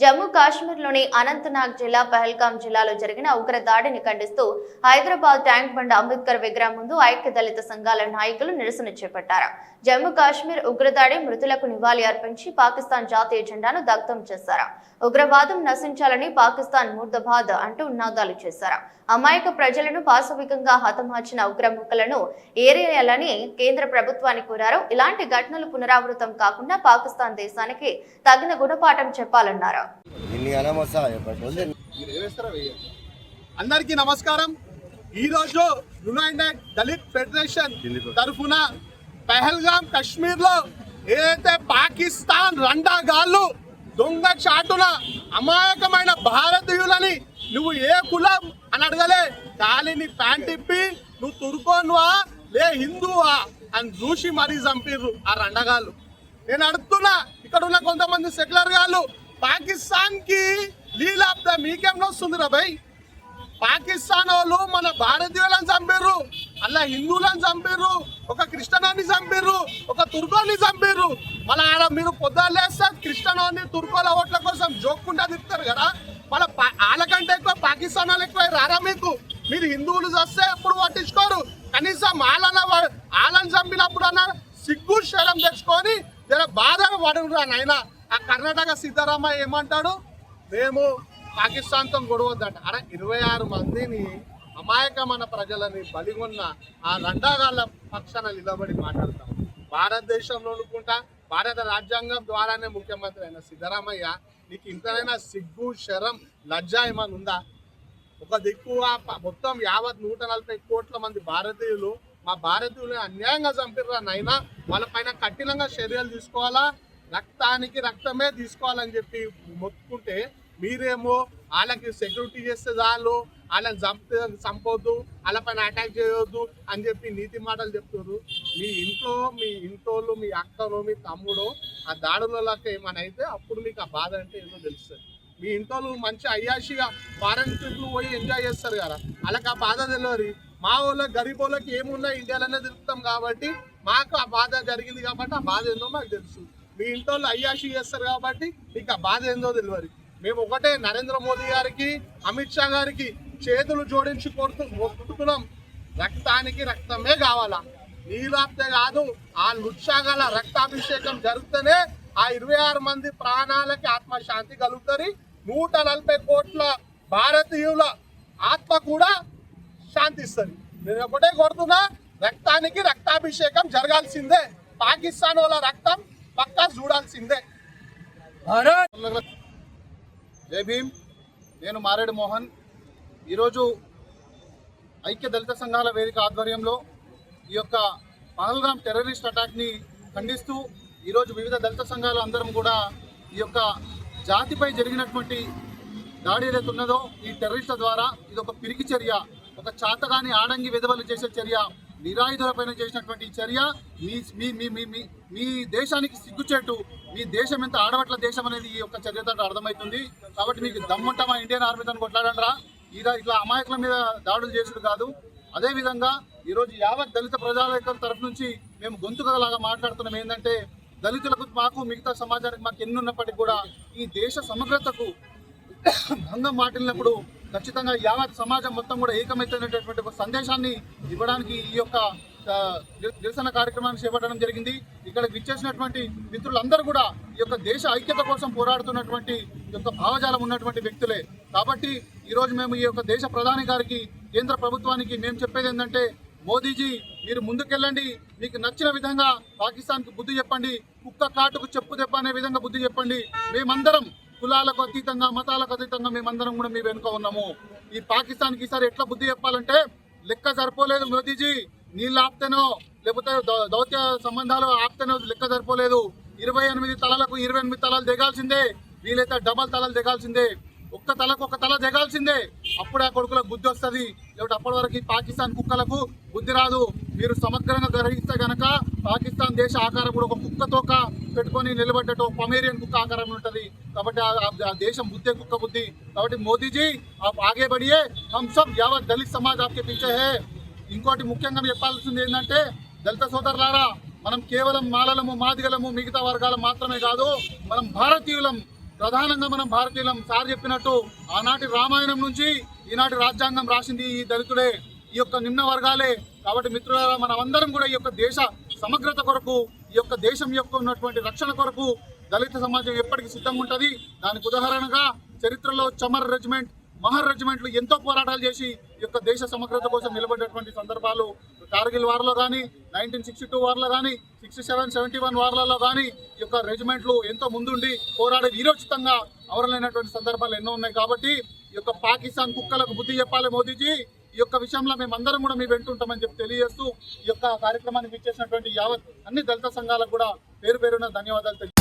Jammu కాశ్మీర్లోని అనంతనాగ్ జిల్లా పహల్గాం జిల్లాలో జరిగిన ఉగ్ర దాడిని ఖండిస్తూ హైదరాబాద్ ట్యాంక్ బండ్ అంబేద్కర్ విగ్రహం ముందు ఐక్య దళిత సంఘాల నాయకులు నిరసన చేపట్టారు. జమ్మూ కాశ్మీర్ ఉగ్రదాడి మృతులకు నివాళి అర్పించి పాకిస్తాన్ జాతీయ జెండాను దగ్ధం చేశారు. ఉగ్రవాదం నశించాలని పాకిస్తాన్ ముర్దబాద్ అంటూ నినాదాలు చేశారు. అమాయక ప్రజలను పాశవికంగా హతమార్చిన ఉగ్రముక్కలను ఏరేయాలని కేంద్ర ప్రభుత్వాన్ని కోరారు. ఇలాంటి ఘటనలు పునరావృతం కాకుండా పాకిస్తాన్ దేశానికి తగిన గుణపాఠం చెప్పాలన్నారు. అందరికీ నమస్కారం. ఈరోజు యునైటెడ్ దళిత్ ఫెడరేషన్ తరఫున పెహల్గాం కశ్మీర్లో ఏదైతే పాకిస్తాన్ రండాగాళ్ళు దొంగ చాటున అమాయకమైన భారతీయులని నువ్వు ఏ కులం అని అడగలే? ఖాళీ నీ ప్యాంట్ ఇప్పి నువ్వు తురుకోనువా? లే హిందువా? అని చూసి మరీ చంపిర్రు ఆ రండగాళ్ళు. నేను అడుగుతున్నా ఇక్కడ ఉన్న కొంతమంది సెక్యులర్ గాళ్ళు పాకిస్తాన్కి ద మీకేం వస్తుంది రా భయ్? పాకిస్తాన్ వాళ్ళు మన భారతీయులను చంపారు అలా హిందువులను చంపారు ఒక క్రిస్టియనాన్ని చంపారు ఒక తుర్కోని చంపారు మళ్ళీ ఆడ మీరు పొద్దులేస్తే క్రిస్టియనాన్ని తుర్కోల ఓట్ల కోసం జోక్కుంటా తిప్పుతారు కదా? మళ్ళీ వాళ్ళకంటే ఎక్కువ పాకిస్తాన్ వాళ్ళు ఎక్కువ రారా మీకు? మీరు హిందువులు చస్తే ఎప్పుడు పట్టించుకోరు? కనీసం వాళ్ళన వాళ్ళని చంపినప్పుడు అన్న సిగ్గు శరం తెచ్చుకొని జర బాధ పడురా నాయన. ఆ కర్ణాటక సిద్ధరామయ్య ఏమంటాడు? మేము పాకిస్తాన్తో గొడవద్దంట. అరే ఇరవై ఆరు మందిని అమాయకమైన ప్రజలని బలిగొన్న ఆ రండాగాళ్ళ పక్షాన నిలబడి మాట్లాడతాం. భారతదేశంలో అనుకుంటా భారత రాజ్యాంగం ద్వారానే ముఖ్యమంత్రి అయిన సిద్ధరామయ్య నీకు ఇంతనైనా సిగ్గు శరం లజ్జ ఏమైనా ఉందా? ఒక దిక్కు మొత్తం యావత్ నూట నలభై కోట్ల మంది భారతీయులు మా భారతీయులు అన్యాయంగా చంపిర్రా నైనా వాళ్ళ పైన కఠినంగా చర్యలు తీసుకోవాలా? రక్తానికి రక్తమే తీసుకోవాలని చెప్పి మొత్తుకుంటే మీరేమో వాళ్ళకి సెక్యూరిటీ చేస్తే చాలు వాళ్ళని చంపితే చంపొద్దు వాళ్ళ పైన అటాక్ చేయొద్దు అని చెప్పి నీతి మాటలు చెప్తున్నారు మీ ఇంట్లో మీ ఇంటోళ్ళు మీ అక్కలో మీ తమ్ముడు ఆ దాడులకి ఏమైనా అయితే అప్పుడు మీకు ఆ బాధ అంటే ఏదో తెలుస్తుంది. మీ ఇంట్లో మంచి అయ్యాషిగా ఫారెన్ ట్రిప్లు పోయి ఎంజాయ్ చేస్తారు కదా. వాళ్ళకి ఆ బాధ తెలియదు. మా వాళ్ళకి గరీబ్ వాళ్ళకి ఏమున్నా ఇండియాలోనే తిరుగుతాం కాబట్టి మాకు ఆ బాధ జరిగింది కాబట్టి ఆ బాధ ఏందో మాకు తెలుసు. మీ ఇంట్లో అయ్యాషి చేస్తారు కాబట్టి మీకు ఆ బాధ ఏందో తెలియదు. మేము ఒకటే నరేంద్ర మోదీ గారికి అమిత్ షా గారికి చేతులు జోడించి కొడుతూ మొక్కుతున్నాం రక్తానికి రక్తమే కావాలా. నీలాప్తే కాదు ఆ లుత్సాగల రక్తాభిషేకం జరిగితేనే ఆ ఇరవై ఆరు మంది ప్రాణాలకి ఆత్మశాంతి కలుగుతుంది. నూట నలభై కోట్ల భారతీయుల ఆత్మ కూడా శాంతిస్తుంది నేను ఒకటే కొడుతున్నా రక్తానికి రక్తాభిషేకం జరగాల్సిందే. పాకిస్తాన్ వాళ్ళ రక్తం పక్కా చూడాల్సిందే. జై భీమ్. నేను మారేడు మోహన్. ఈరోజు ఐక్య దళిత సంఘాల వేదిక ఆధ్వర్యంలో ఈ యొక్క పహల్గామ్ టెర్రరిస్ట్ అటాక్ని ఖండిస్తూ ఈరోజు వివిధ దళిత సంఘాలు అందరం కూడా ఈ యొక్క జాతిపై జరిగినటువంటి దాడి ఏదైతే ఉన్నదో ఈ టెర్రరిస్టుల ద్వారా ఇది ఒక పిరికి చర్య ఒక చాతగాని ఆడంగి విధవలు చేసే చర్య నిరాయుధులపైన చేసినటువంటి ఈ చర్య మీ మీ మీ మీ మీ మీ దేశానికి సిగ్గుచేటు మీ దేశం ఎంత ఆడవట్ల దేశం అనేది ఈ యొక్క చర్యతో అర్థమవుతుంది. కాబట్టి మీకు దమ్ముంటా మా ఇండియన్ ఆర్మీతో కొట్లాడంరా ఇలా ఇట్లా అమాయకుల మీద దాడులు చేసుడు కాదు. అదేవిధంగా ఈరోజు యావత్ దళిత ప్రజావేత్తల తరఫు నుంచి మేము గొంతుకలాగా మాట్లాడుతున్నాం. ఏంటంటే దళితులకు మాకు మిగతా సమాజానికి మాకు ఎన్ని ఉన్నప్పటికీ కూడా ఈ దేశ సమగ్రతకు భంగం మాటినప్పుడు ఖచ్చితంగా యావత్ సమాజం మొత్తం కూడా ఏకమైతున్నటువంటి ఒక సందేశాన్ని ఇవ్వడానికి ఈ యొక్క నిరసన కార్యక్రమాన్ని చేపట్టడం జరిగింది. ఇక్కడ విచ్చేసినటువంటి మిత్రులందరూ కూడా ఈ యొక్క దేశ ఐక్యత కోసం పోరాడుతున్నటువంటి ఈ యొక్క భావజాలం ఉన్నటువంటి వ్యక్తులే. కాబట్టి ఈరోజు మేము ఈ యొక్క దేశ ప్రధాని గారికి కేంద్ర ప్రభుత్వానికి మేము చెప్పేది ఏంటంటే మోదీజీ మీరు ముందుకెళ్ళండి మీకు నచ్చిన విధంగా పాకిస్తాన్కి బుద్ధి చెప్పండి కుక్క కాటుకు చెప్పు దెబ్బ అనే విధంగా బుద్ధి చెప్పండి. మేమందరం కులాలకు అతీతంగా మతాలకు అతీతంగా మేమందరం కూడా మీ వెనుక ఉన్నాము. ఈ పాకిస్తాన్కి ఈసారి ఎట్లా బుద్ధి చెప్పాలంటే లెక్క సరిపోలేదు మోదీజీ నీళ్ళు ఆపితేనో లేకపోతే దౌత్య సంబంధాలు ఆపితేనో లెక్క సరిపోలేదు. ఇరవై ఎనిమిది తలలకు ఇరవై ఎనిమిది తలలు దిగాల్సిందే. వీలైతే డబల్ తలలు దిగాల్సిందే. ఒక్క తలకు ఒక తల దిగాల్సిందే. అప్పుడే ఆ కొడుకులకు బుద్ధి వస్తుంది. లేకపోతే అప్పటి వరకు పాకిస్తాన్ కుక్కలకు బుద్ధి రాదు. మీరు సమగ్రంగా గ్రహిస్తే గనక పాకిస్తాన్ దేశ ఆకారం కూడా ఒక కుక్క తోక పెట్టుకొని నిలబడ్డట్టు ఒక పమేరియన్ కుక్క ఆకారం ఉంటుంది. కాబట్టి ఆ- దేశం బుద్ధే కుక్క బుద్ధి. కాబట్టి మోదీజీ ఆగే బడియే హమ్ సబ్ యావత్ దళిత్ సమాజ్ ఆప్కే పీछे హే. ఇంకోటి ముఖ్యంగా చెప్పాల్సింది ఏంటంటే దళిత సోదరులారా మనం కేవలం మాలలము మాదిగలము మిగతా వర్గాలు మాత్రమే కాదు మనం భారతీయులం ప్రధానంగా మనం భారతీయులం. సార్ చెప్పినట్టు ఆనాటి రామాయణం నుంచి ఈనాటి రాజ్యాంగం రాసింది ఈ దళితుడే ఈ యొక్క నిమ్న వర్గాలే. కాబట్టి మిత్రులారా మనం అందరం కూడా ఈ యొక్క దేశ సమగ్రత కొరకు ఈ యొక్క దేశం యొక్క ఉన్నటువంటి రక్షణ కొరకు దళిత సమాజం ఎప్పటికీ సిద్ధంగా ఉంటుంది. దానికి ఉదాహరణగా చరిత్రలో చమర్ రెజిమెంట్ మహర్ రెజిమెంట్లు ఎంతో పోరాటాలు చేసి ఈ యొక్క దేశ సమగ్రత కోసం నిలబడినటువంటి సందర్భాలు కార్గిల్ వార్లో కానీ నైన్టీన్ సిక్స్టీ టూ వార్లో కానీ సిక్స్టీ సెవెన్ సెవెంటీ వన్ వార్లలో కానీ ఈ యొక్క రెజిమెంట్లు ఎంతో ముందుండి పోరాడే వీరోచితంగా అవరలైనటువంటి సందర్భాలు ఎన్నో ఉన్నాయి. కాబట్టి ఈ యొక్క పాకిస్తాన్ కుక్కలకు బుద్ధి చెప్పాలి మోదీజీ. ఈ యొక్క విషయంలో మేమందరం కూడా మీ వెంటుంటామని చెప్పి తెలియజేస్తూ ఈ యొక్క కార్యక్రమాన్ని ఇచ్చేసినటువంటి యావత్ అన్ని దళిత సంఘాలకు కూడా పేరు పేరున ధన్యవాదాలు తెలియ